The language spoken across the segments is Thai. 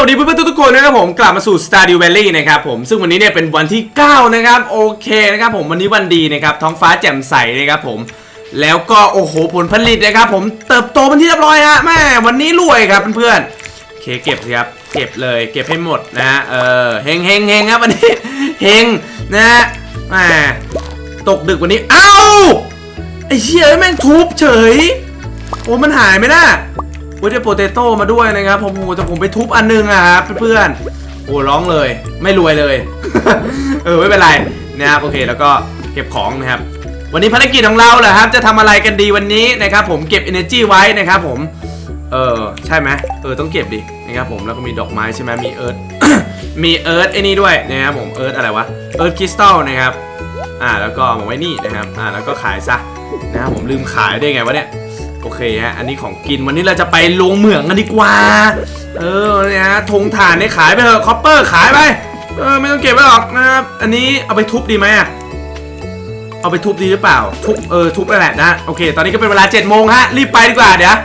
วัสดีเพื่อนๆทุกคนนะครับผมกลับมาสู่ Stardew Valley นะครับผมซึ่งวันนี้เนี่ยเป็นวันที่ 9 นะครับโอเคนะครับผมวันนี้วันดีนะครับท้องฟ้าแจ่มใสนะครับผมแล้วก็โอ้โหผลผลิตนะครับผมเติบโตเป็นที่เรียบร้อยฮะแม่วันนี้รวยครับเพื่อนๆโอเคเก็บสิครับเก็บเลยเก็บให้หมดนะฮะเออเฮงเฮงเฮงครับวันนี้เฮงนะฮะแม่ตกดึกวันนี้เอ้าไอ้เชี่ยแม่งทุบเฉยโอ้มันหายไหมน่ะ เว้ยได้โปเตโต้มาด้วยนะครับผมโอ้แต่ผมไปทุบอันนึงอะครับเพื่อนๆโอ้ร้องเลย ไม่รวยเลย เออไม่เป็นไรนะครับโอเคแล้วก็เก็บของนะครับวันนี้ภารกิจของเราเหรอครับ จะทำอะไรกันดีวันนี้นะครับผมเก็บ energy ไว้นะครับผมเออใช่ไหมเออต้องเก็บดินะครับผมแล้วก็มีดอกไม้ใช่ไหมมีเอิร์ธมีเอิร์ธไอ้นี่ด้วยนะครับผมเอิร์ธอะไรวะเอิร์ธคริสตัลนะครับอ่าแล้วก็มาไว้นี่นะครับอ่าแล้วก็ขายซะนะครับผมลืมขายได้ไงวะเนี่ย โอเคฮะ อันนี้ของกินวันนี้เราจะไปลงเหมืองกันดีกว่า เออเนี่ยฮะธงถ่านเนี่ยขายไปเถอะคอปเปอร์ขายไป เออไม่ต้องเก็บไว้หรอกนะครับ อันนี้เอาไปทุบดีไหมอะเอาไปทุบดีหรือเปล่า ทุบเออทุบไปแหละนะ โอเค ตอนนี้ก็เป็นเวลา7จ็ดโมงฮะ รีบไปดีกว่าเดี๋ยว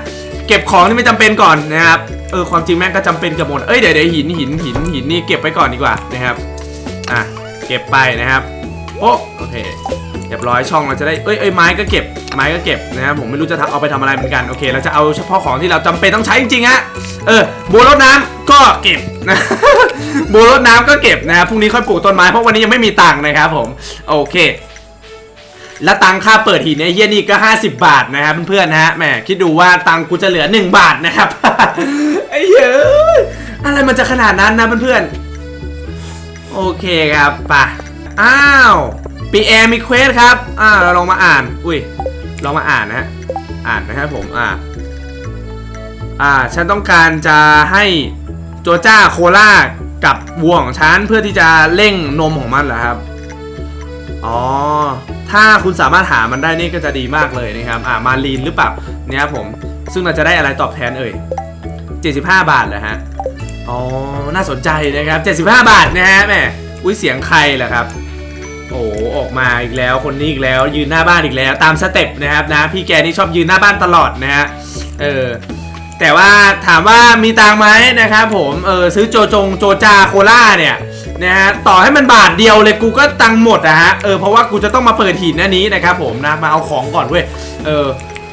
เก็บของที่ไม่จำเป็นก่อนนะครับ เออความจริงแม่งก็จำเป็นกับหมด เอ้ยเดี๋ยวเดี๋ยวหินหินหินหินนี่เก็บไปก่อนดีกว่านะครับ อะเก็บไปนะครับ โอ้โอเค เรียบร้อยช่องเราจะได้เอ้ยเอ้ยไม้ก็เก็บไม้ก็เก็บนะครับผมไม่รู้จะเอาไปทำอะไรเหมือนกันโอเค เราจะเอาเฉพาะของที่เราจำเป็นต้องใช้จริงๆฮะเออบัวรดน้ำก็เก็บนะบัวรดน้ำก็เก็บนะครับพรุ่งนี้ค่อยปลูกต้นไม้เพราะวันนี้ยังไม่มีตังค์นะครับผมโอเคแล้วตังค่าเปิดหินเนี่ยเฮียนี่ก็ 50 บาทนะครับเพื่อนๆนะฮะแหมคิดดูว่าตังกูจะเหลือ 1 บาทนะครับไอ้เหี้ยอะอะไรมันจะขนาดนั้นนะเพื่อนๆโอเคครับป่ะอ้าว ปีแอร์มีเควสครับ อ่า เราลองมาอ่าน อุ้ย ลองมาอ่านนะฮะ อ่านนะครับผม อ่า อ่า ฉันต้องการจะให้โจจ้าโคล่ากับวัวของฉันเพื่อที่จะเร่งนมของมันเหรอครับ อ๋อ ถ้าคุณสามารถหามันได้นี่ก็จะดีมากเลยนะครับ อ่า มาลีนหรือเปล่า เนี่ยผม ซึ่งเราจะได้อะไรตอบแทนเอ่ย 75 บาทเหรอฮะ อ๋อ น่าสนใจนะครับ 75 บาทนะฮะแม่อุ้ยเสียงใครเหรอครับ ออกมาอีกแล้ว คนนี้อีกแล้ว ยืนหน้าบ้านอีกแล้ว ตามสเต็ปนะครับนะ พี่แกนี่ชอบยืนหน้าบ้านตลอดนะฮะเออแต่ว่าถามว่ามีตังไหมนะครับผมเออซื้อโจจงโจจาโคล่าเนี่ยนะฮะต่อให้มันบาทเดียวเลยกูก็ตังหมดอะฮะเออเพราะว่ากูจะต้องมาเปิดหินอันนี้นะครับผมนะมาเอาของก่อนเว้ยเออ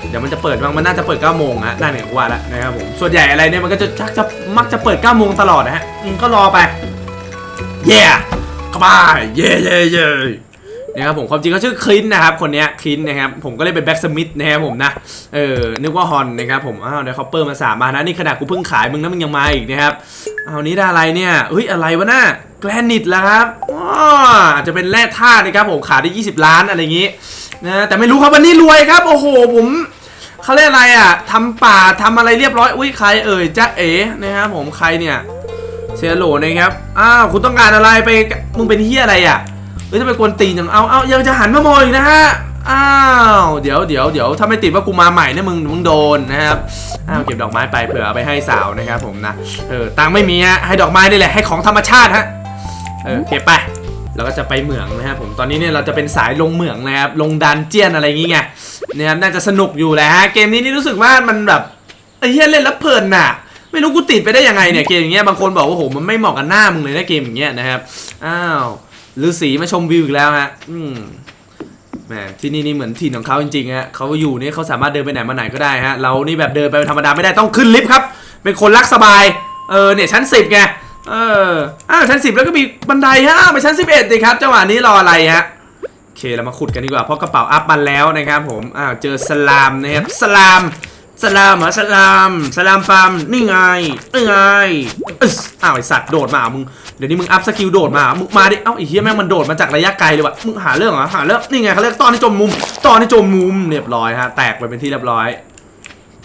เดี๋ยวมันจะเปิดบ้างมันน่าจะเปิด9โมงฮะนั่นเนี่ยกูว่าแล้วนะครับผมส่วนใหญ่อะไรเนี่ยมันก็จะชักจะมักจะเปิด9โมงตลอดนะฮะก็รอไปเย่เข้าไปเย่เย่เย่ นะครับผมความจริงเขาชื่อคลินนะครับคนนี้คลินนะครับผมก็เลยเป็นแบ็กสมิธนะครับผมนะเออนึกว่าฮอนนะครับผมอ้าวเดี๋ยวเขาเปิดมาสามมานะนี่ขนาดกูเพิ่งขายมึงนะมึงยังมาอีกนะครับเอานี้ได้อะไรเนี่ยเฮ้ยอะไรวะน่ะแกรนิตแล้วครับอ๋ออาจจะเป็นแร่ธาตุนะครับผมขายได้ 20 ล้านอะไรอย่างงี้นะแต่ไม่รู้ครับวันนี้รวยครับ โอ้โหผมเขาเรียกอะไรอะทำป่าทำอะไรเรียบร้อยอุ้ยใครเอ่ยจ๊ะเอ๋นะครับผมใครเนี่ยเซโลนะครับอ้าวคุณต้องการอะไรไปมึงเป็นเฮียอะไรอะ เฮ้ยทำไมกวนตีนจังเอาเอายังจะหันมามองอีกนะฮะอ้าวเดี๋ยวเดี๋ยวเดี๋ยวถ้าไม่ติดว่ากูมาใหม่เนี่ยมึงมึงโดนนะครับอ้าวเก็บดอกไม้ไปเผื่อเอาไปให้สาวนะครับผมนะเออตังไม่มีฮะให้ดอกไม้นี่แหละให้ของธรรมชาติฮะเออเก็บไปเราก็จะไปเหมืองนะครับผมตอนนี้เนี่ยเราจะเป็นสายลงเหมืองนะครับลงดันเจียนอะไรอย่างงี้ไงนะครับน่าจะสนุกอยู่แหละฮะเกมนี้นี่รู้สึกว่ามันแบบไอ้เหี้ยเล่นแล้วเพลินน่ะไม่รู้กูติดไปได้ยังไงเนี่ยเกมอย่างเงี้ยบางคนบอกว่าโหมันไม่เหมาะกับหน้ามึงเลยนะเกมอย่างเงี้ยนะครับอ้าว ฤาษีมาชมวิวอีกแล้วฮะ อืมแหมที่นี่นี่เหมือนถิ่นของเขาจริงๆฮะเขาอยู่นี่เขาสามารถเดินไปไหนมาไหนก็ได้ฮะ เรานี่แบบเดินไปธรรมดาไม่ได้ต้องขึ้นลิฟต์ครับ เป็นคนรักสบาย เออเนี่ยชั้นสิบไง เออ อ้าวชั้นสิบแล้วก็มีบันไดฮะอ้าวไปชั้นสิบเอ็ดดิครับจังหวะนี้รออะไรฮะ โอเคเรามาขุดกันดีกว่าเพราะกระเป๋าอัพมันแล้วนะครับผม อ้าวเจอสลามนะครับสลาม สลามเหรอสลาม สลามฟาร์มนี่ไงนี่ไงอึ๊สอ้าวไอสัตว์โดดมามึงเดี๋ยวนี้มึงอัพสกิลโดดมามึงมาดิเอ้าไอ้เหี้ยแม่งมันโดดมาจากระยะไกลเลยว่ะมึงหาเรื่องเหรอหาเรื่องนี่ไงเขาเรียกตอนที่จมมุม ตอนที่จมมุมเรียบร้อยฮะแตกไปเป็นที่เรียบร้อย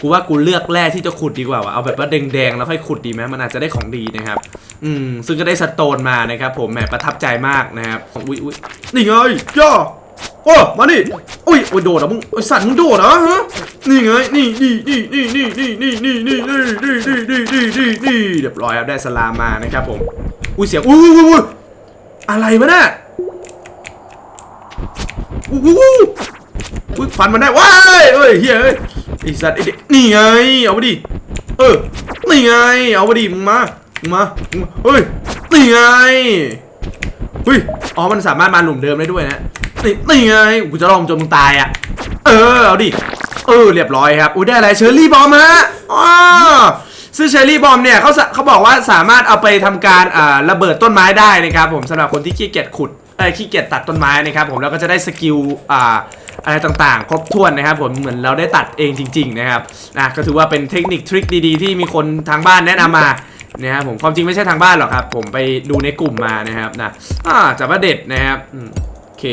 กูว่ากูเลือกแร่ที่จะขุดดีกว่าวะเอาแบบว่าแดงๆแล้วค่อยขุดดีไหมมันอาจจะได้ของดีนะครับ อืมซึ่งก็ได้สโตนมานะครับ ผมแหมประทับใจมากนะครับอุ้ยอุ้ยนี่ไงย่า โอ้มานี่อุ้ยโอ้ยโดดอะมึงไอสัตว์มึงโดดเหรอฮะนี่ไงนี่นี่นี่นี่นี่นี่นี่นี่นี่นี่นี่นี่นี่นี่นี่นี่เรียบร้อยครับได้สลามมานะครับผมอุ้ยเสียงอุ้ยอุ้ยอุ้ยอะไรวะน่ะอุ้ยอุ้ยอุ้ยฟันมันได้ว้ายเอ้ยเฮ้ยเอ้ยไอสัตว์ไอเด็กนี่ไงเอาไปดิเออนี่ไงเอาไปดิมึงมามาเฮ้ยนี่ไงเฮ้ยอ๋อมันสามารถมาหลุมเดิมได้ด้วยนะ นี่นี่ไงกูจะลองจนมึงตายอะ เออเอาดิ เออ เรียบร้อยครับ อุ้ยได้อะไรเชอร์รี่บอมฮะอ๋อซึ่งเชอร์รี่บอมเนี่ยเขาเขาบอกว่าสามารถเอาไปทำการอ่าระเบิดต้นไม้ได้นะครับผมสำหรับคนที่ขี้เกียจขุดเอ้ขี้เกียจตัดต้นไม้นะครับผมแล้วก็จะได้สกิลอ่าอะไรต่างๆ ครบถ้วนนะครับผมเหมือนเราได้ตัดเองจริง ๆ นะครับนะก็ถือว่าเป็นเทคนิคทริคดีๆ ที่มีคนทางบ้านแนะนำมานะครับผมความจริงไม่ใช่ทางบ้านหรอกครับ ผมไปดูในกลุ่มมานะครับนะอ่าจับว่าเด็ดนะครับอื เค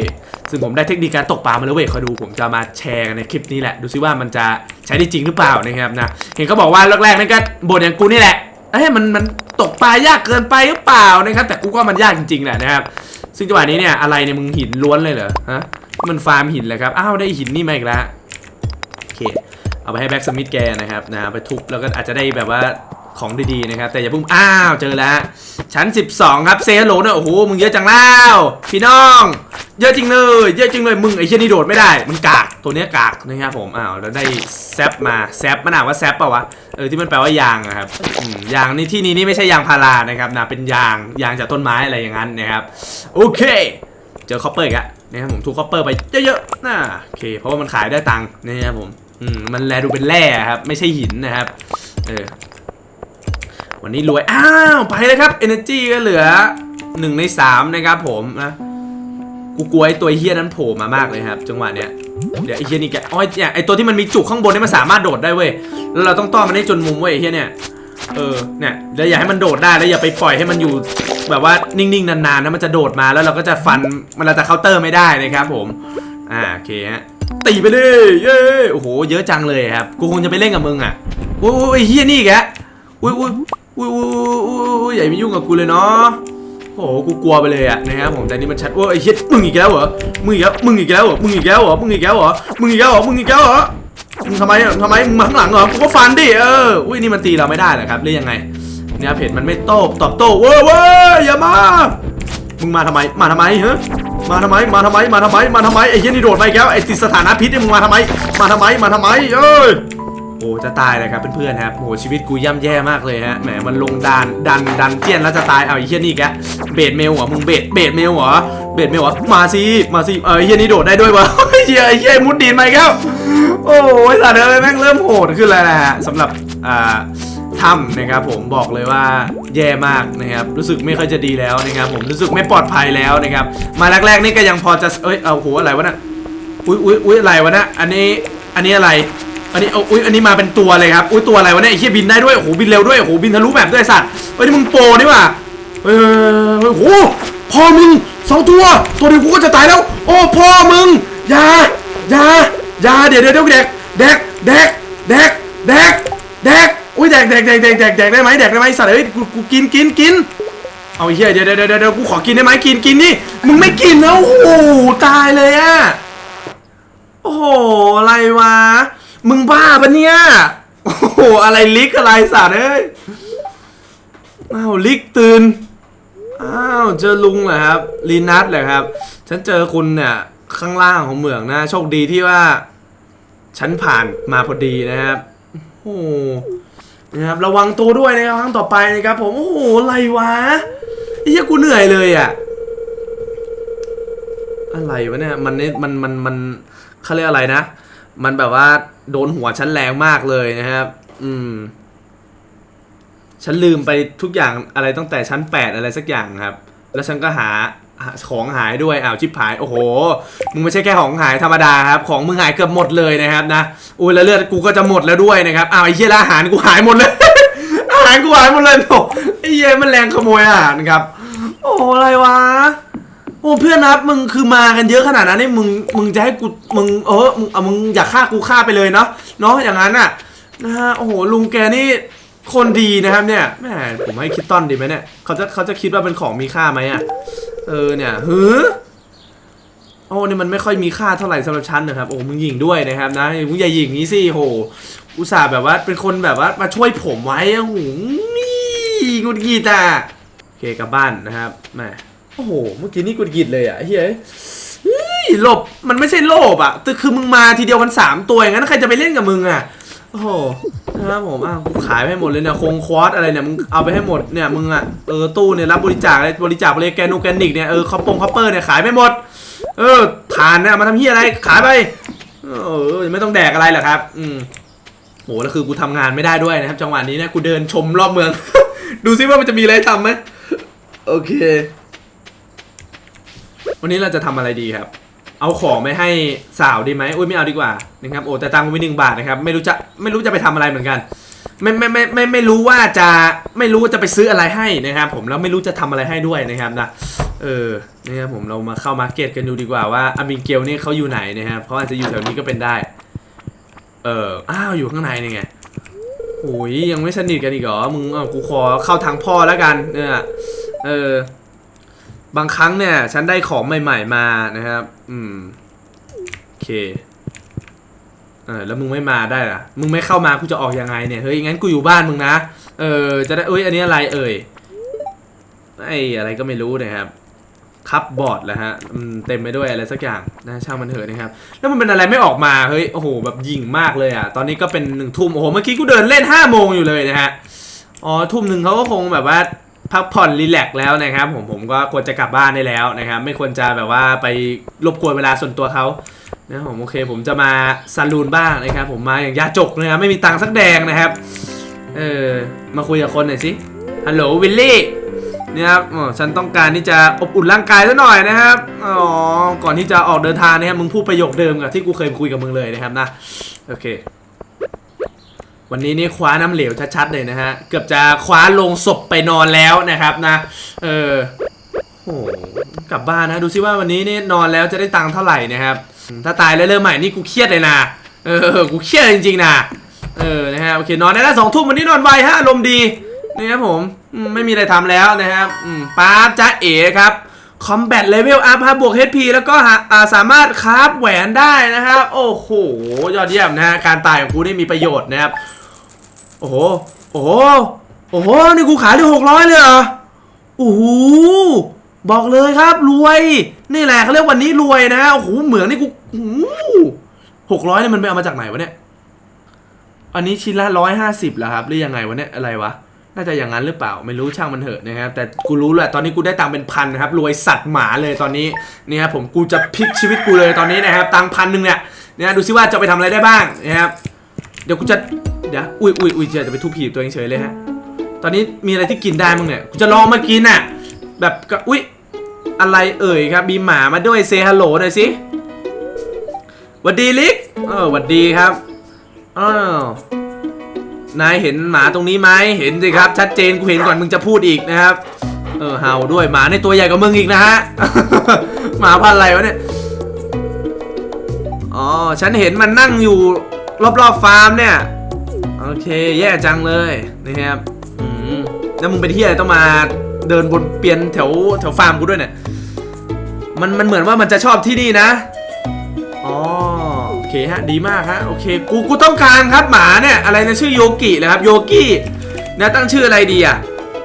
ซึ่งผมได้เทคนิคการตกปลามาแล้วเว้ยคอยดูผมจะมาแชร์ในคลิปนี้แหละ ดูซิว่ามันจะใช้ได้จริงหรือเปล่านะครับนะ เห็นเขาบอกว่าแรกๆนั่นก็บ่นอย่างกูนี่แหละ เอ้ยมันมันตกปลายากเกินไปหรือเปล่านะครับ แต่กูก็มันยากจริงๆแหละนะครับ ซึ่งจังหวะนี้เนี่ยอะไรเนี่ยมึงหินล้วนเลยเหรอ ฮะ มันฟาร์มหินเลยครับ อ้าวได้หินนี่มาอีกแล้วโอเค เอาไปให้แบ็กสมิธแกนะครับนะไปทุบแล้วก็อาจจะได้แบบว่า ของดีๆนะครับ แต่อย่าเพิ่งอ้าวเจอแล้ว ชั้น 12 ครับเซฮัลโหลเนี่ยโอ้โหมึงเยอะจังแล้วพี่น้อง เยอะจริงเลย เยอะจริงเลยมึงไอ้เชี่ยนี่โดดไม่ได้ มันกากตัวเนี้ยกากนะครับผมอ้าวแล้วได้แซปมาแซปมันอ่านว่าแซปเปล่าวะเออที่มันแปลว่ายางนะครับยางนี่ที่นี้นี่ไม่ใช่ยางพารานะครับนะเป็นยางยางจากต้นไม้อะไรอย่างนั้นนะครับโอเค เจอคอปเปอร์อีกอะนะครับผมทุกคอปเปอร์ไปเยอะๆน่าโอเค เพราะว่ามันขายได้ตังค์นะครับผมอืมมันแลดูเป็นแร่ครับ ไม่ใช่หินนะครับ เออ วันนี้รวย อ้าว ไปเลยครับ Energy ก็เหลือ1ใน3นะครับผมนะกูกลัวไอ้ตัวเฮี้ยนั้นโผล่มามากเลยครับ จังหวะเนี้ยเดี๋ยวไอ้เฮี้ยนี่แกอ๋อเนี่ยไอ้ตัวที่มันมีจุกข้างบนนี่มันสามารถโดดได้เว้ยแล้วเราต้องต้อนมันให้จนมุมเว้ยไอ้เฮี้ยเนี่ยเออเนี่ยแล้วอย่าให้มันโดดได้แล้วอย่าไปปล่อยให้มันอยู่แบบว่านิ่งๆนานๆนะมันจะโดดมาแล้วเราก็จะฟันมันเราจะเคาน์เตอร์ไม่ได้นะครับผมอ่าโอเคฮะตีไปเลยเย้โอ้โหเยอะจังเลยครับกูคงจะไปเล่นกับมึงอะโอ้ยเฮี้ยนี่แกอุ้ยอุ้ย อุ้ยอุ้ยอุ้ยอย่ามายุ่งกับกูเลยเนาะโอ้โหกูกลัวไปเลยอะนะครับผมแต่นี่มันชัดว่าไอ้เฮ็ดมึงอีกแล้วเหรอมึงอีกแล้วมึงอีกแล้วเหรอมึงอีกแล้วเหรอมึงอีกแล้วเหรอมึงอีกแล้วเหรอมึงอีกแล้วเหรอมึงทำไมทำไมมึงมาข้างหลังเหรอกูก็ฟันดิเอออุ้ยนี่มันตีเราไม่ได้เหรอครับหรือยังไงเนี่ยเพจมันไม่โต้ตอบโต้เว้ยเว้ยอย่ามามึงมาทำไมมาทำไมฮะมาทำไมมาทำไมมาทำไมมาทำไมไอ้เหี้ยนี่โดดไปแล้วไอ้ติดสถานะพิษเนี่ยมึงมาทำไมมาทำไมมาทำไมเอ้ย โอ้จะตายเลยครับเพื่อนๆครับโอ้ชีวิตกูย่ำแย่มากเลยฮะแหมมันลงดานดันดันเจียนแล้วจะตายเอาไอ้เฮียนี่แกเบดเมลเหรอมึงเบดเบดเมลเหรอเบดเมลเหรอมาสิมาสิเออเฮียนี่โดดได้ด้วยวะเฮียไอเฮียมุดดินไปครับ โอ้ยสัตว์เอ้ยแม่งเริ่มโหดขึ้นแล้วนะฮะสำหรับอ่าถ้ำนะครับผมบอกเลยว่าแย่มากนะครับรู้สึกไม่ค่อยจะดีแล้วนะครับผมรู้สึกไม่ปลอดภัยแล้วนะครับมาแรกๆนี่ก็ยังพอจะเอ้ยเอาโหอะไรวะน่ะอุ้ยอุ้ยอุ้ยอะไรวะน่ะอันนี้อันนี้อะไร อันนี้เอาอุ้ยอันนี้มาเป็นตัวเลยครับอุ้ยตัวอะไรวะเนี่ยไอ้เหี้ยบินได้ด้วยโอ้โหบินเร็วด้วยโอ้โหบินทะลุแบบด้วยสัตว์เฮ้ยนี่มึงโปรนี่หว่าเออโอ้โหพ่อมึงสองตัว ตัวเดียวกูก็จะตายแล้ว โอ้พ่อมึงอย่าอย่าอย่าเดี๋ยวเดี๋ยวเดี๋ยวแดกแดกแดกแดกแดกแดกอุ้ยแดกแดกแดกแดกแดกแดกได้ไหมแดกได้ไหมสัตว์เอ้ยกูกูกินกินกินเอาเหี้ยเดี๋ยวเดี๋ยวเดี๋ยวกูขอกินได้ไหมกินกินนี่มึงไม่กินแล้วโอ้โหตายเลยอะโอ้โหอะไรวะ มึงบ้าปะเนี่ย โอ้โห อะไรลิกอะไรสัตว์เอ้ย อ้าวลิกตื่น อ้าว เจอลุงเหรอครับลีนัทเหรอครับ ฉันเจอคุณเนี่ยข้างล่างของเหมืองนะโชคดีที่ว่า ฉันผ่านมาพอดีนะครับ โอ้โหนะครับระวังตัวด้วยนะครับครั้งต่อไปนะครับผม โอ้โหอะไรวะไอ้เหี้ยกูเหนื่อยเลยอะอะไรวะเนี่ย มันนี่มันมันมันเขาเรียกอะไรนะ มันแบบว่า โดนหัวฉันแรงมากเลยนะครับ อืม ฉันลืมไปทุกอย่างอะไรตั้งแต่ชั้นแปดอะไรสักอย่างครับ แล้วฉันก็หาของหายด้วยอ้าวชิบหาย โอ้โห มึงไม่ใช่แค่ของหายธรรมดาครับ ของมึงหายเกือบหมดเลยนะครับนะ อุ้ยแล้วเลือดกูก็จะหมดแล้วด้วยนะครับ อ้าวไอ้เหี้ยอาหารกูหายหมดเลย อาหารกูหายหมดเลยโถไอ้เหี้ยมันแรงขโมยอาหารครับ โอ้อะไรวะ โอ้เพื่อนนับมึงคือมากันเยอะขนาดนั้นนี่มึงมึงจะให้กูมึงเออมึงเอามึงอยากฆ่ากูฆ่าไปเลยเนาะเนาะอย่างนั้นน่ะนะฮะโอ้โหลุงแกนี่คนดีนะครับเนี่ยแหมผมให้คิดต้นดีไหมเนี่ยเขาจะเขาจะคิดว่าเป็นของมีค่าไหมอะเออเนี่ยหือโอ้นี่มันไม่ค่อยมีค่าเท่าไหร่สำหรับฉันนะครับโอ้มึงหยิงด้วยนะครับนะมึงอย่าหยิงงี้สิโหอุตส่าห์แบบว่าเป็นคนแบบว่ามาช่วยผมไว้โอะโหนี่กุดกีตอะโอเคกลับบ้านนะครับแหม โอ้โห เมื่อกี้นี่กุดกิดเลยอะเฮ้ยหลบ มันไม่ใช่โลบอะแต่คือมึงมาทีเดียวกันสามตัวอย่างนั้นใครจะไปเล่นกับมึงอะ โอ้โหนะครับผมอ้าวกูขายไปให้หมดเลยเนี่ย คงควอสอะไรเนี่ย มึงเอาไปให้หมดเนี่ย มึงอะ เออ ตู้เนี่ยรับบริจาคอะไรบริจาคอะไรแกนูแกนิกเนี่ย เออคอปปงคอปเปอร์เนี่ยขายไปหมด เออทานเนี่ยมาทำเฮียอะไร ขายไป เออ ไม่ต้องแดกอะไรหรอกครับ อืมโหแล้วคือกูทำงานไม่ได้ด้วยนะครับ จังหวะนี้เนี่ย กูเดินชมรอบเมือง ดูซิว่ามันจะมีอะไรทำไหมโอเค วันนี้เราจะทำอะไรดีครับ เอาของไม่ให้สาวดีไหมอุ้ยไม่เอาดีกว่านะครับโอ้แต่ตังค์กูมีหนึ่งบาทนะครับไม่รู้จะไม่รู้จะไปทำอะไรเหมือนกันไม่ไม่ไม่ไม่ไม่รู้ว่าจะไม่รู้ว่าจะไปซื้ออะไรให้นะครับ ผมแล้วไม่รู้จะทำอะไรให้ด้วยนะครับนะเออนะครับผมเรามาเข้ามาร์เก็ตกันดูดีกว่าว่าอามิงเกลนี่เขาอยู่ไหนนะครับเขาอาจจะอยู่แถวนี้ก็เป็นได้ เอออ้าวอยู่ข้างในนี่ไงโอ้ยยังไม่สนิทกันอีกเหรอมึงเอากูขอเข้าทางพ่อแล้วกันเนี่ยเออ บางครั้งเนี่ย ฉันได้ของใหม่ๆมานะครับ อืม โอเคเออแล้วมึงไม่มาได้ล่ะ มึงไม่เข้ามากูจะออกยังไงเนี่ย เฮ้ย งั้นกูอยู่บ้านมึงนะ เออ จะได้เอ้ย อันนี้อะไรเอ่ย ไอ้อะไรก็ไม่รู้นะครับ คับบอร์ดแล้วฮะอืมเต็มไปด้วยอะไรสักอย่างนะช่างมันเถอะนะครับ แล้วมันเป็นอะไรไม่ออกมา เฮ้ย โอ้โห แบบยิงมากเลยอะ ตอนนี้ก็เป็นหนึ่งทุ่ม โอ้โห เมื่อกี้กูเดินเล่นห้าโมงอยู่เลยนะฮะ อ๋อ ทุ่มหนึ่งเขาก็คงแบบว่า พักผ่อนรีแลกซ์แล้วนะครับผมผมก็ควรจะกลับบ้านได้แล้วนะครับ ไม่ควรจะแบบว่าไปรบกวนเวลาส่วนตัวเขานะผมโอเค ผมจะมาซาลูนบ้างนะครับผมมาอย่างยาจกนะครับไม่มีตังค์สักแดงนะครับเออมาคุยกับคนหน่อยสิฮัลโหลวิลลี่เนี่ยครับอ๋อฉันต้องการที่จะอบอุ่นร่างกายซะหน่อยนะครับอ๋อก่อนที่จะออกเดินทางนะครับมึงพูดประโยคเดิมกับที่กูเคยคุยกับมึงเลยนะครับนะโอเค วันนี้นี่คว้าน้ำเหลวชัดๆเลยนะฮะ เกือบจะคว้าลงศพไปนอนแล้วนะครับนะ เออโหกลับบ้านนะดูซิว่าวันนี้นี่นอนแล้วจะได้ตังค์เท่าไหร่นะครับ ถ้าตายแล้วเริ่มใหม่นี่กูเครียดเลยนะเออกูเครียดจริงๆนะเออนะฮะโอเคนอนได้แล้วสองทุ่มวันนี้นอนไวฮะอารมณ์ดีนะครับผมไม่มีอะไรทำแล้วนะครับป๊าจ้าเอ๋ครับ คอมแบทเลเวลอัพครับวก HP แล้วก็หาสามารถคราฟแหวนได้นะครับ โอ้โห ยอดเยี่ยมนะฮะ การตายของกูได้มีประโยชน์นะครับ โอ้โห โอ้โห โอ้โห นี่กูขายได้หกร้อยเลยเหรอ โอ้โห บอกเลยครับรวย นี่แหละเขาเรียกวันนี้รวยนะโอ้โห เหมืองนี่กูหกร้อยเนี่ยมันไปเอามาจากไหนวะเนี่ย อันนี้ชิ้นละร้อยห้าสิบแล้วครับ หรือยังไงวะเนี่ย อะไรวะ น่าจะอย่างนั้นหรือเปล่าไม่รู้ช่างมันเถอะนะครับแต่กูรู้แหละตอนนี้กูได้ตังเป็นพันนะครับรวยสัตว์หมาเลยตอนนี้นี่ครับผมกูจะพลิกชีวิตกูเลยตอนนี้นะครับตังพันหนึ่งเนี่ยเนะดูซิว่าจะไปทำอะไรได้บ้างนะครับเดี๋ยวกูจะเดี๋ยวอุ้ยอุ้ยอุ้ยจะไปทุบผีบตัวเองเฉยเลยฮะตอนนี้มีอะไรที่กินได้มั้งเนี่ยกูจะลองมากินน่ะแบบก็อุ้ยอะไรเอ่ยครับมีหมามาด้วยเซฮัลโหลหน่อยสิหวัดดีลิกเออหวัดดีครับอ้าว นายเห็นหมาตรงนี้ไหมเห็นสิครับ ชัดเจนกูเห็นก่อนมึงจะพูดอีกนะครับ เออเห่าด้วยหมาในตัวใหญ่กว่ามึงอีกนะฮะ หมาพันอะไรวะเนี่ย อ๋อ ฉันเห็นมันนั่งอยู่รอบๆฟาร์มเนี่ย โอเค แย่จังเลยนะครับอืมแล้วมึงเป็นที่อะไรต้องมาเดินบนเปียนแถวแถวฟาร์มกูด้วยเนี่ย มันมันเหมือนว่ามันจะชอบที่นี่นะ อ๋อ ฮะ ดีมากฮะ โอเค กูกูต้องการครับหมาเนี่ย อะไรนะชื่อโยกิเลยครับ โยกินะตั้งชื่ออะไรดีอะ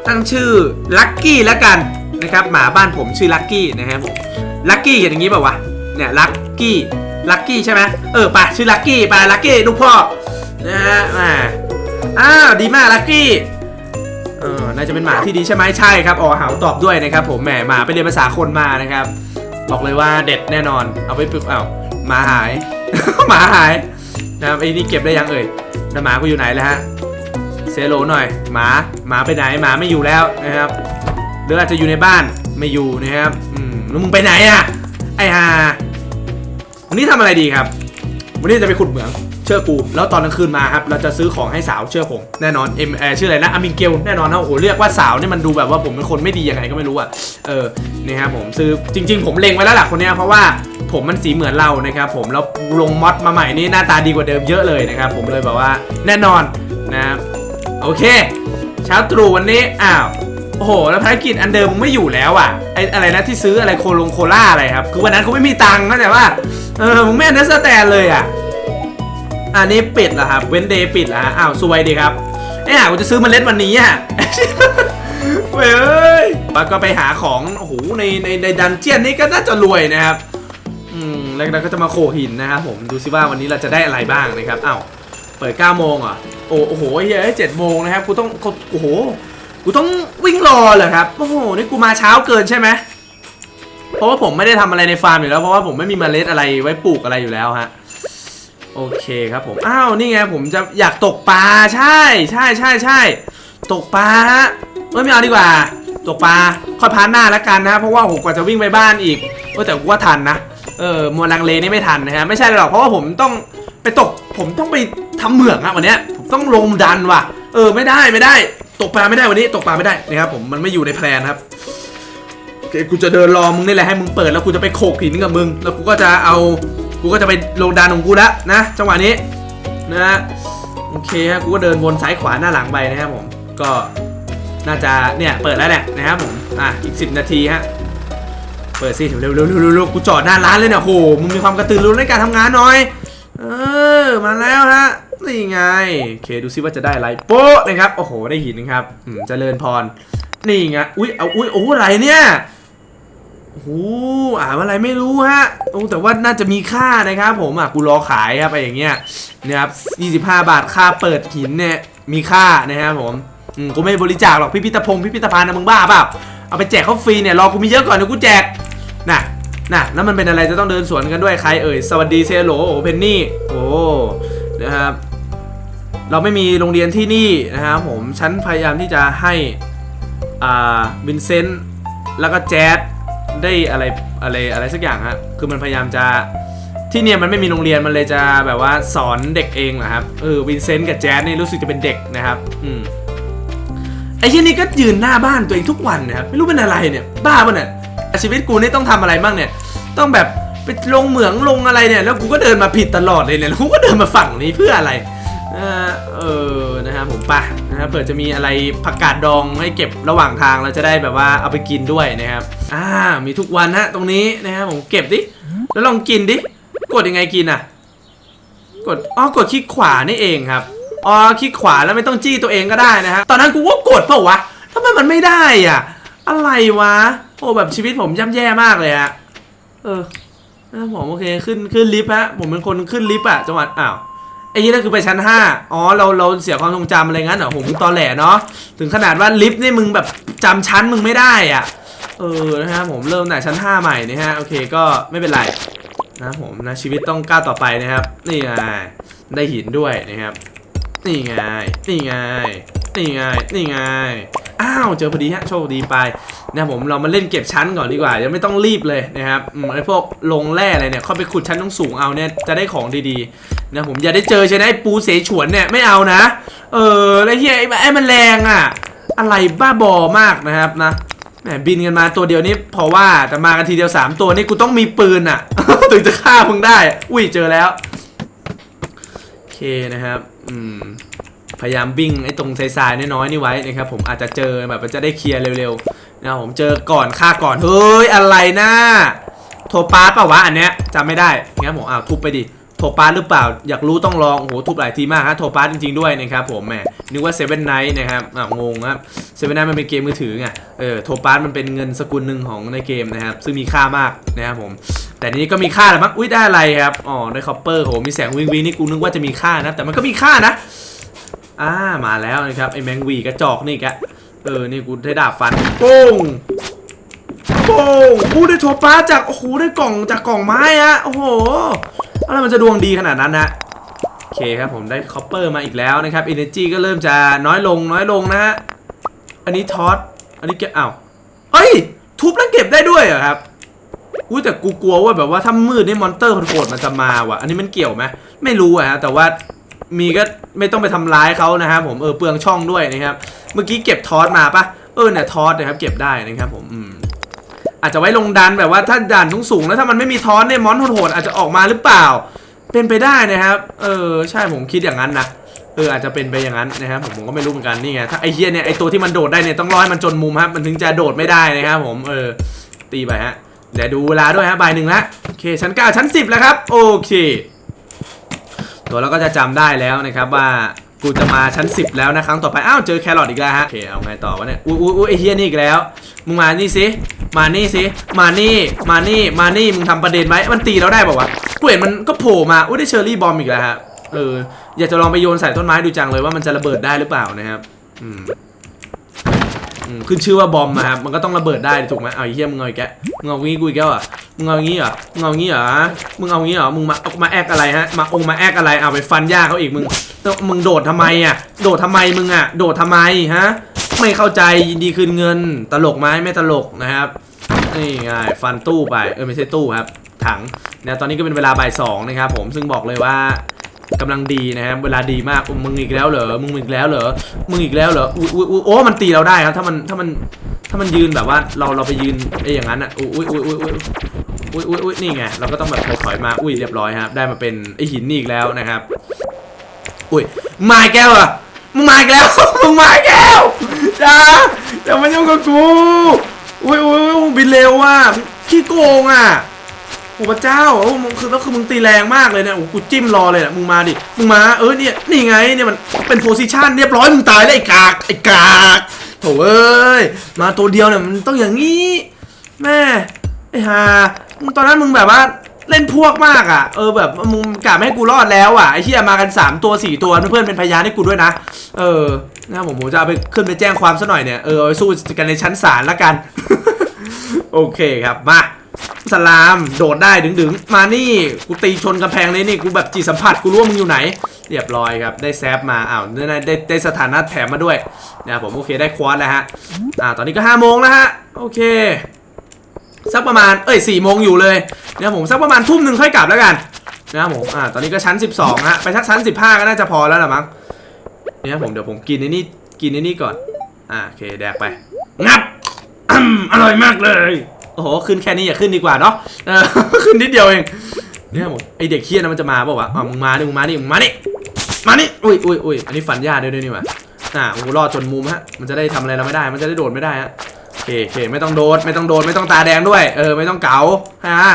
ตั้งชื่อลักกี้แล้วกันนะครับ หมาบ้านผมชื่อลักกี้นะครับผมลักกี้เห็นอย่างนี้เปล่าวะ เนี่ยลักกี้ลักกี้ใช่ไหมเออไปะชื่อลักกี้ไปลักกี้ลูกพ่อนะฮะมาอ้าวดีมากลักกี้เออน่าจะเป็นหมาที่ดีใช่ไหมใช่ครับอ๋อหาวตอบด้วยนะครับ ผมแหมหมาไปเรียนภาษาคนมานะครับ บอกเลยว่าเด็ดแน่นอน เอาไปปึ๊บเอ้าหมาหาย หมาหายนะครับไอ้นี่เก็บได้ยังเอ่ยแล้วหมากูอยู่ไหนแล้วฮะเซโลหน่อย หมาหมาไปไหนหมาไม่อยู่แล้วนะครับหรืออาจจะอยู่ในบ้านไม่อยู่นะครับอืมแล้วมึงไปไหนอะไอ้ห่าวันนี้ทำอะไรดีครับ วันนี้จะไปขุดเหมืองเชื่อกู แล้วตอนกลางคืนมาครับ เราจะซื้อของให้สาวเชื่อผม แน่นอนเอ็มเอชื่ออะไรนะอามิงเกลแน่นอนนะโอ้โหเรียกว่าสาวนี่มันดูแบบว่าผมเป็นคนไม่ดียังไงก็ไม่รู้อะเออนี่ครับผมซื้อจริง ๆ ผมเล็งไว้แล้วล่ะคนเนี้ยเพราะว่า ผมมันสีเหมือนเรานะครับผมแล้วลงมอดมาใหม่นี่หน้าตาดีกว่าเดิมเยอะเลยนะครับผมเลยแบบว่าแน่นอนนะโอเค เช้าตรู่วันนี้อ้าวโอ้โหแล้วภารกิจอันเดิมมึงไม่อยู่แล้วอะไออะไรนะที่ซื้ออะไรโคลงโคล่าอะไรครับคือวันนั้นเขาไม่มีตังค์นะแต่ว่าเออมึงไม่อันสแตนเลยอะอันนี้ปิดเหรอครับเว้นเดย์ปิดเหรอฮะอ้าวซวยดีครับไอ้ห่ากูจะซื้อมเมล็ดวันนี้อะเว้ยแล้วก็ไปหาของโอ้โหในในในดันเจียนนี่ก็น่าจะรวยนะครับ แล้วเราก็จะมาโขหินนะครับผมดูซิว่าวันนี้เราจะได้อะไรบ้างนะครับอ้าวเปิด9โมงอโอ้โอ้โหเฮ้ยเจ็ดโมงนะครับกูต้องกูโอ้โหกูต้องวิ่งรอเหรอครับโอ้โหนี่กูมาเช้าเกินใช่ไหมเพราะว่าผมไม่ได้ทำอะไรในฟาร์มอยู่แล้วเพราะว่าผมไม่มีเมล็ดอะไรไว้ปลูกอะไรอยู่แล้วฮะโอเคครับผมอ้าวนี่ไงผมจะอยากตกปลาใช่ใช่ใช่ใช่ตกปลาฮะเอ้ยไม่เอาดีกว่า ตกปลาค่อยพานหน้าแล้วกันนะเพราะว่าผมกว่าจะวิ่งไปบ้านอีกเออแต่กูว่าทันนะ เออมัวลังเลนี่ไม่ทันนะฮะไม่ใช่หรอกเพราะว่าผมต้องไปตกผมต้องไปทำเหมืองอะวันเนี้ยผมต้องลงดันว่ะ เออไม่ได้ไม่ได้ ตกปลาไม่ได้วันนี้ ตกปลาไม่ได้นะครับผมมันไม่อยู่ในแพลนครับเกูจะเดินรอมึงนี่แหละให้มึงเปิดแล้วกูจะไปโขกหินกับมึง แล้วกูก็จะเอากูก็จะไปลงดันของกูแล้วนะจังหวะนี้นะฮะโอเคฮะกูก็เดินวนซ้ายขวาหน้าหลังไปนะครับผมก็น่าจะเนี่ยเปิดแล้วแหละนะครับผมอะอีก 10 นาทีฮะ เปิดสิเร็วเร็วเร็วเร็วกูจอดหน้าร้านเลยเนี่ยโหมึงมีความกระตือรือร้นในการทำงานหน่อย เออมาแล้วฮะนี่ไงโอเคดูซิว่าจะได้อะไรโป๊ะนะครับโอ้โหได้หินนะครับอืมเจริญพร นี่ไงอุ้ยเอาอุ้ยโอ้โหอะไรเนี่ยโอ้โหอ่านว่าอะไรไม่รู้ฮะโอ้แต่ว่าน่าจะมีค่านะครับผมอะกูรอขายครับไปอย่างเงี้ยนะครับ25 บาทค่าเปิดหินเนี่ยมีค่านะครับผมอืมกูไม่บริจาคหรอกพิพิธภัณฑ์พิพิธภัณฑ์นะมึงบ้าเปล่าเอาไปแจกเขาฟรีเนี่ยรอกูมีเยอะก่อนเดี๋ยวกูแจก น่ะแล้วมันเป็นอะไรจะต้องเดินสวนกันด้วยใครเอ่ยสวัสดีเซโลโอ้เพนนี่โอ้นะครับเราไม่มีโรงเรียนที่นี่นะครับผมฉันพยายามที่จะให้อ่าวินเซนต์แล้วก็แจ๊ดได้อะไรอะไรอะไรสักอย่างฮะคือมันพยายามจะที่เนี่ยมันไม่มีโรงเรียนมันเลยจะแบบว่าสอนเด็กเองนะครับเออวินเซนต์กับแจ๊ดนี่รู้สึกจะเป็นเด็กนะครับอืมไอ้ที่นี่ก็ยืนหน้าบ้านตัวเองทุกวันนะครับไม่รู้เป็นอะไรเนี่ย บ้าป่ะเนี่ยชีวิตกูนี่ต้องทำอะไรบ้างเนี่ย ต้องแบบไปลงเหมืองลงอะไรเนี่ย แล้วกูก็เดินมาผิดตลอดเลยเนี่ยแล้วกูก็เดินมาฝั่งนี้เพื่ออะไรเออนะครับผมปะนะครับเผื่อจะมีอะไรผักกาดดองให้เก็บระหว่างทางเราจะได้แบบว่าเอาไปกินด้วยนะครับอ่ามีทุกวันฮะตรงนี้นะครับผมเก็บดิแล้วลองกินดิกดยังไงกินอะ กดอ๋อกดคลิกขวานี่เองครับอ๋อคลิกขวาแล้วไม่ต้องจี้ตัวเองก็ได้นะฮะตอนนั้นกูก็กดเปล่าวะทำไมมันไม่ได้อะ อะไรวะโอ้แบบชีวิตผมย่ำแย่มากเลยฮะ เออนะผมโอเคขึ้นขึ้นลิฟต์ฮะผมเป็นคนขึ้นลิฟต์อะจังหวัดอ้าวไอ้นี่นั่นคือไปชั้น5อ๋อเราเราเสียความทรงจำอะไรงั้นเหรอผมตอแหลเนาะถึงขนาดว่าลิฟต์นี่มึงแบบจำชั้นมึงไม่ได้อะเออนะฮะผมเริ่มแต่ชั้น5ใหม่นะฮะโอเคก็ไม่เป็นไรนะผมนะชีวิตต้องก้าวต่อไปนะครับ นี่ไงได้หินด้วยนะครับ นี่ไงนี่ไง นี่ไงนี่ไงอ้าวเจอพอดีฮะโชคดีไปนะผมเรามาเล่นเก็บชั้นก่อนดีกว่ายังไม่ต้องรีบเลยนะครับไอ้พวกลงแร่อะไรเนี่ยเข้าไปขุดชั้นต้องสูงเอาเนี่ยจะได้ของดีๆนะผมอย่าได้เจอใช่ไหมปูเสฉวนเนี่ยไม่เอานะ เออแล้วเฮียไอ้ไอ้มันแรงอะ อะไรบ้าบอมากนะครับนะแหมบินกันมาตัวเดียวนี่พอว่าแต่มากันทีเดียว 3 ตัวนี่กูต้องมีปืนอะถึงจะฆ่ามึงได้ อุ้ยเจอแล้วโอเคนะครับ อืม พยายามวิ่งไอ้ตรงทรายๆน้อยๆนี่ไว้นะครับผมอาจจะเจอแบบจะได้เคลียร์เร็วๆนะครับผมเจอก่อนฆ่าก่อนเฮ้ยอะไรนะโทปาสเปล่าวะอันเนี้ยจำไม่ได้งั้นผมอ้าวทุบไปดิโทปาสหรือเปล่าอยากรู้ต้องลองโอ้โหทุบหลายทีมากฮะโทปาสจริงๆด้วยนะครับผมแหมนึกว่าเซเว่นไนท์นะครับอ่าวงงครับเซเว่นไนท์มันเป็นเกมมือถือไงเออโทปาสมันเป็นเงินสกุลหนึ่งของในเกมนะครับซึ่งมีค่ามากนะครับผมแต่นี้ก็มีค่าแหละมั้งอุ้ยได้อะไรครับอ๋อได้คอปเปอร์โหมีแสงวิงวิงนี่กูนึกว่าจะมีค่านะแต่มันก็มีค่านะ อ่ามาแล้วนะครับไอ้แมงวีกระจอกนี่กะเออนี่กูได้ดาบฟันโป้งโป้งกูได้โทปาจากโอ้โหได้กล่องจากกล่องไม้อะโอ้โหอะไรมันจะดวงดีขนาดนั้นนะโอเคครับผมได้คอปเปอร์มาอีกแล้วนะครับเอเนจีก็เริ่มจะน้อยลงน้อยลงนะฮะอันนี้ทอสอันนี้เก็บอ้าวเฮ้ยทุบแล้วเก็บได้ด้วยเหรอครับอุ้ยแต่กูกลัวว่าแบบว่าถ้ามืดนี่มอนเตอร์โหดๆมันจะมาว่ะ อันนี้มันเกี่ยวไหมไม่รู้อะฮะแต่ว่า มีก็ไม่ต้องไปทำร้ายเขานะครับผมเออเปลืองช่องด้วยนะครับ เมื่อกี้เก็บทอสมาปะเออเนี่ยทอสนะครับเก็บได้นะครับผมอืมอาจจะไว้ลงดันแบบว่าถ้าด่านสูงๆแล้วถ้ามันไม่มีทอสเนี่ยมอนโหดๆอาจจะออกมาหรือเปล่า เป็นไปได้นะครับ เออใช่ผมคิดอย่างนั้นนะเอออาจจะเป็นไปอย่างนั้นนะครับผมผมก็ไม่รู้เหมือนกันนี่ไงถ้าไอเฮียเนี่ยไอตัวที่มันโดดได้เนี่ยต้องรอให้มันจนมุมครับมันถึงจะโดดไม่ได้นะครับผมเออตีไปฮะเดี๋ยวดูเวลาด้วยฮะบ่ายหนึ่งละโอเคชั้นเก้าชั้นสิบแล้วครับ โอเค ตัวเราก็จะจำได้แล้วนะครับว่ากูจะมาชั้น 10 แล้วนะครั้งต่อไป อ้าวเจอแครอทอีกแล้วฮะโอเคเอาไงต่อวะเนี่ย อุ้ยอุ้ยอุ้ยไอเฮียนี่อีกแล้ว มึงมานี่สิมานี่สิมานี่ มานี่ มานี่ มึงทำประเด็นไหมมันตีเราได้ป่าวะกูเห็นมันก็โผล่มา อุ้ยได้เชอร์รี่บอมอีกแล้วฮะ เออ อยากจะลองไปโยนใส่ต้นไม้ดูจังเลยว่ามันจะระเบิดได้หรือเปล่านะครับ อืม ขึ้นชื่อว่าบอมนะครับมันก็ต้องระเบิดได้ถูกไหมเอาไอ้เหี้ยมึงเอาอีกแกะมึงเอางี้กูอีกแก้วอะมึงเอางี้เหรอมึงเอางี้เหรอมึงเอางี้เหรอมึงมามาแอกอะไรฮะมาองมาแอกอะไรเอาไปฟันย่าเขาอีกมึงมึงโดดทำไมอะโดดทำไมมึงอะโดดทำไมฮะไม่เข้าใจยินดีคืนเงิน ตลกไหมไม่ตลกนะครับนี่ไงฟันตู้ไปเออไม่ใช่ตู้ครับถังเนี่ยตอนนี้ก็เป็นเวลาบ่ายสองนะครับผมซึ่งบอกเลยว่า กำลังดีนะครับเวลาดีมากมึงอีกแล้วเหรอมึงอีกแล้วเหรอมึงอีกแล้วเหรออุ้ยอุ้ยโอ้มันตีเราได้ครับถ้ามันถ้ามันถ้ามันยืนแบบว่าเราเราไปยืนไอ้อย่างนั้นอะอุ้ยอุ้ยอุ้ยอุ้ยอุ้ยอุ้ยอุ้ยนี่ไงเราก็ต้องแบบถอยมาอุ้ยเรียบร้อยครับได้มาเป็นไอ้หินนี่อีกแล้วนะครับอุ้ยมาแก้วอะมึงมาอีกแล้วมึงมาแก้วจ้าเดี๋ยวมันยุ่งกับกูอุ้ยอุ้ยบินเร็วว่ะขี้โกงอะ อ้พระเจ้าโอ้มึงคือแล้วคือมึงตีแรงมากเลยเนี่ยโอ้กูจิ้มรอเลยนะมึงมาดิมึงมาเออเนี่ยนี่ไงเนี่ยมันเป็นโพซิชันเรียบร้อยมึงตายแล้วไอ้กากไอ้กากโถเอ้ยมาตัวเดียวเนี่ยมันต้องอย่างนี้แม่ไอ้ห่ามึงตอนนั้นมึงแบบว่าเล่นพวกมากอะ เออแบบมึงกะไม่ให้กูรอดแล้วอะไอ้เหี้ยมากัน 3 ตัว 4 ตัวเพื่อนเป็นพยานให้กูด้วยนะ เออนะผมผมจะเอาไปขึ้นไปแจ้งความซะหน่อยเนี่ย เออเอาไปสู้กันในชั้นศาลละกัน โอเคครับมา สลาม โดดได้ดึงๆมานี่ กูตีชนกำแพงเลยนี่ กูแบบจีสัมผัส กูรู้ว่ามึงอยู่ไหน เรียบร้อยครับ ได้แซฟมา อ้าว ได้ได้ได้สถานะแถมมาด้วยนะครับผมโอเคได้ควอสแล้วฮะ อ่า ตอนนี้ก็5โมงแล้วฮะ โอเค สักประมาณ เอ้ยสี่โมงอยู่เลยนะครับผมสักประมาณทุ่มหนึ่งค่อยกลับแล้วกันนะผม อ่า ตอนนี้ก็ชั้น 12ฮะ ไปสักชั้น 15 ก็น่าจะพอแล้วละมั้ง เนี่ยผมเดี๋ยวผมกินในนี่ กินในนี่ก่อน อ่า โอเค แดกไป งับอร่อยมากเลย โอ้โหขึ้นแค่นี้อย่าขึ้นดีกว่าเนาะขึ้นนิดเดียวเองเนี่ยผมไอเด็กเคียนะมันจะมาเปล่าวะอ๋อมึงมาดิมึงมาดิมึงมาดิมาดิอุ้ยอุ้ยอุ้ยอันนี้ฟันยาด้วยด้วยนี่ว่าอ่าโอ้โหรอดจนมุมฮะมันจะได้ทำอะไรเราไม่ได้ มันจะได้โดดไม่ได้ฮะโอเคโอเคไม่ต้องโดดไม่ต้องโดดไม่ต้องตาแดงด้วยเออไม่ต้องเก๋าฮะ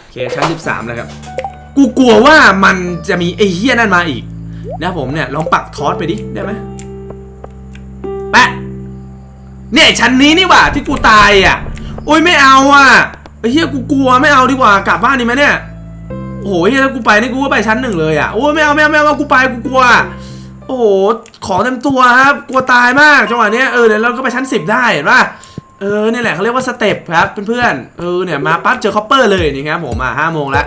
โอเคชั้น13แล้วครับกูกลัวว่ามันจะมีไอเฮี้ยนั่นมาอีกนะผมเนี่ยลองปักทอสไปดิได้ไหม เนี่ยชั้นนี้นี่หว่าที่กูตายอะโอ้ยไม่เอาอะไอ้เฮี้ยกูกลัวไม่เอาดีกว่ากลับบ้านดีไหมเนี่ยโอ้โหเฮี้ยถ้ากูไปนี่กูก็ไปชั้นหนึ่งเลยอะโอ้ยไม่เอาไม่เอาไม่เอากูไปกูกลัว โอ้โหของเต็มตัวครับกลัวตายมากจังหวะเนี้ยเออเดี๋ยวเราก็ไปชั้น10ได้เห็นป่ะเออเนี่ยแหละเขาเรียกว่าสเต็ปครับเพื่อนๆเออเนี่ยมาปั๊บเจอคอปเปอร์เลยนี่ครับผมอะห้าโมงละ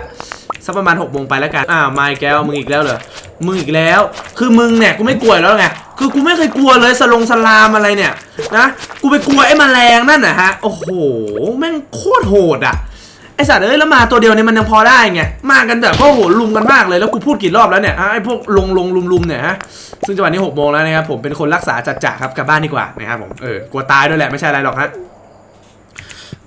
สักประมาณ6กโมงไปแล้วกันอ้าวมาอีกแล้วมึงอีกแล้วเหรอมึงอีกแล้ว คือมึงเนี่ยกูไม่กลัวแล้วไงคือกูไม่เคยกลัวเลยสลงสลามอะไรเนี่ยนะกูไปกลัวไอ้แมลงนั่นนะฮะโอ้โหแม่งโคตรโหดอะไอสัตว์เอ้ยแล้วมาตัวเดียวเนี่ยมันยังพอได้ไงมากันแบบว่าโหลุมกันมากเลยแล้วกูพูดกี่รอบแล้วเนี่ยไอพวกลงลงลุมลุมเนี่ยฮะซึ่งจังหวะนี้6โมงแล้วนะครับผมเป็นคนรักษาจัดจ่าครับกลับบ้านดีกว่านะครับผมเออกลัวตายด้วยแหละไม่ใช่อะไรหรอกฮะ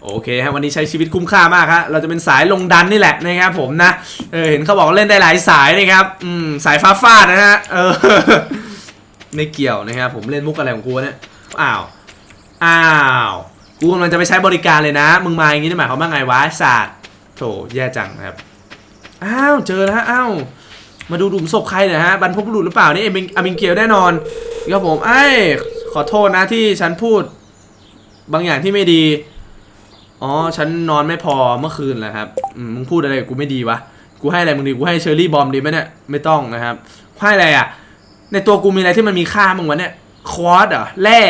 โอเคฮะวันนี้ใช้ชีวิตคุ้มค่ามากฮะเราจะเป็นสายลงดันนี่แหละนะครับผมนะเออเห็นเขาบอกเล่นได้หลายสายนะครับอืมสายฟ้าฟาดนะฮะเออไม่เกี่ยวนะครับผมเล่นมุกอะไรของกูเนี่ยอ้าวอ้าวกูกำลังจะไปใช้บริการเลยนะ มึงมาอย่างนี้ได้หมายความว่าไงวะศาสตร์โถแย่จังนะครับอ้าวเจอแล้วฮะอ้าวมาดูหลุมศพใครหน่อยฮะบรรพบุรุษหรือเปล่านี่เอมิงอามิงเกียวแน่นอนครับผมไอ้ขอโทษนะที่ฉันพูด บางอย่างที่ไม่ดี อ๋อ ฉันนอนไม่พอเมื่อคืนแหละครับอืมมึงพูดอะไรกับกูไม่ดีวะ กูให้อะไรมึงดี กูให้เชอร์รี่บอมดีไหมเนี่ย ไม่ต้องนะครับ ให้อะไรอะ ในตัวกูมีอะไรที่มันมีค่ามึงวะเนี่ย คอร์สเหรอแร่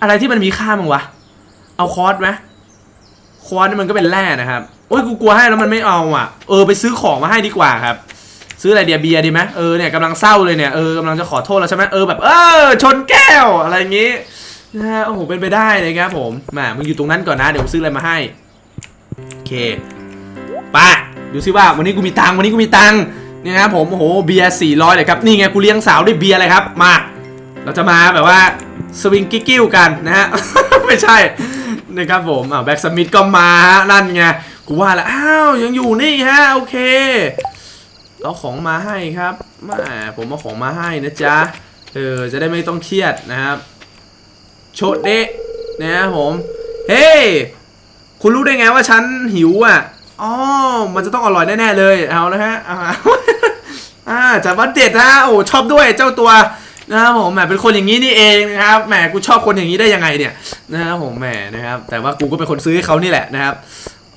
อะไรที่มันมีค่ามึงวะ เอาคอร์สไหมคอร์สนี่มันก็เป็นแร่นะครับ โอ้ยกูกลัวให้แล้วมันไม่เอาอะ เออไปซื้อของมาให้ดีกว่าครับ ซื้ออะไรเดียเบียร์ดีไหมเออเนี่ยกำลังเศร้าเลยเนี่ย เออกำลังจะขอโทษแล้วใช่ไหมเออแบบ เออชนแก้วอะไรอย่างงี้ นะฮะโอ้โหเป็นไปได้เลยครับผมแหมมึงอยู่ตรงนั้นก่อนนะ เดี๋ยวซื้ออะไรมาให้โอเคไป่ะดูซิว่าวันนี้กูมีตังวันนี้กูมีตังเนี่ยนะครับผมโอ้โหเบียร์สี่ร้อยเลยครับนี่ไงกูเลี้ยงสาวด้วยเบียร์เลยครับมา เราจะมาแบบว่าสวิงกิ๊กกิ้วกันนะฮะไม่ใช่นะครับผมอ่าแบ็กสมิธก็มาฮะนั่นไงกูว่าแล้วอ้าวยังอยู่นี่ฮะโอเคเอาของมาให้ครับแมาผมเอาของมาให้นะจ๊ะเออจะได้ไม่ต้องเครียดนะครับ โชดเดะนะผม เฮ้คุณรู้ได้ไงว่าฉันหิวอะอ๋อมันจะต้องอร่อยแน่ๆเลยเอานะฮะเอาอ่าจากวัดเด็ดนะโอ้ชอบด้วยเจ้าตัวนะครับผมแหมเป็นคนอย่างนี้นี่เองนะครับแหมกูชอบคนอย่างนี้ได้ยังไงเนี่ยนะครับผมแหมนะครับ แต่ว่ากูก็เป็นคนซื้อให้เขานี่แหละนะครับ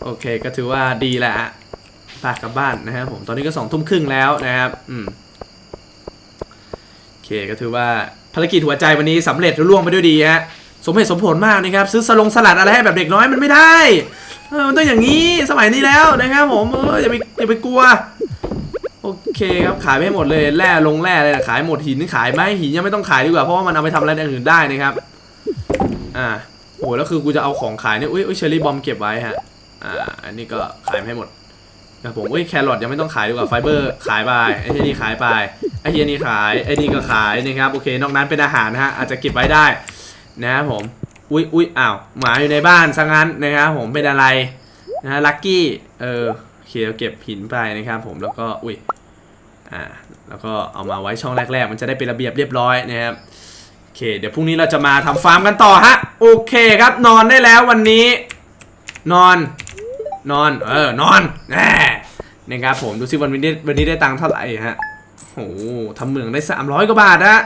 โอเคก็ถือว่าดีแหละฮะไปกลับบ้านนะครับผมตอนนี้ก็สองทุ่มครึ่งแล้วนะครับอืมโอเคก็ถือว่า ภารกิจหัวใจวันนี้สำเร็จรุ่วงไปด้วยดีฮะสมเหตุสมผลมากนะครับซื้อสลงสลัดอะไรให้แบบเด็กน้อยมันไม่ได้เออมันต้องอย่างนี้สมัยนี้แล้วนะครับผมเอออย่าไปอย่าไปกลัวโอเคครับขายไปให้หมดเลยแร่ลงแร่เลยนะขายหมดหินขายไหมหินยังไม่ต้องขายดีกว่าเพราะว่ามันเอาไปทำอะไรอย่างอื่นได้นะครับอ่าโอ้แล้วคือกูจะเอาของขายเนี่ยอุ้ยอุ้ยเชอรี่บอมเก็บไว้ฮะอ่าอันนี้ก็ขายไม่ให้หมด ครับผมอุ้ยแครอทยังไม่ต้องขายดีกว่าไฟเบอร์ขายไปไอ้ที่นี่ขายไปไอ้ที่นี่ขายไอ้นี่ก็ขายนะครับโอเคนอกนั้นเป็นอาหารนะฮะอาจจะเก็บไว้ได้นะครับผมอุ้ยอุ้ยอ้าวหมาอยู่ในบ้านซะงั้นนะครับผมเป็นอะไรนะฮะลักกี้เออโอเคเราเก็บหินไปนะครับผมแล้วก็อุ้ยอ่าแล้วก็เอามาไว้ช่องแรก ๆ มันจะได้เป็นระเบียบเรียบร้อยนะครับโอเค เดี๋ยวพรุ่งนี้เราจะมาทำฟาร์มกันต่อฮะโอเคครับนอนได้แล้ววันนี้ นอน นอน เออนอนแน่ นะครับผมดูซิวันนี้ได้วันนี้ได้ตังค์เท่าไหร่ฮะโอ้โหทำเหมืองได้ 300 กว่าบาทนะ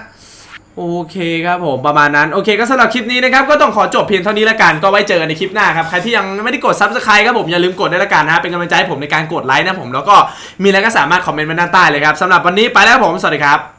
โอเคครับผมประมาณนั้น โอเคก็สำหรับคลิปนี้นะครับ ก็ต้องขอจบเพียงเท่านี้ละกันก็ไว้เจอกันในคลิปหน้าครับ ใครที่ยังไม่ได้กด subscribe ครับผมอย่าลืมกดด้วยละกันนะฮะเป็นกำลังใจให้ผมในการกดไลค์นะผมแล้วก็มีอะไรก็สามารถคอมเมนต์ไว้ด้านใต้เลยครับสำหรับวันนี้ไปแล้วผมสวัสดีครับ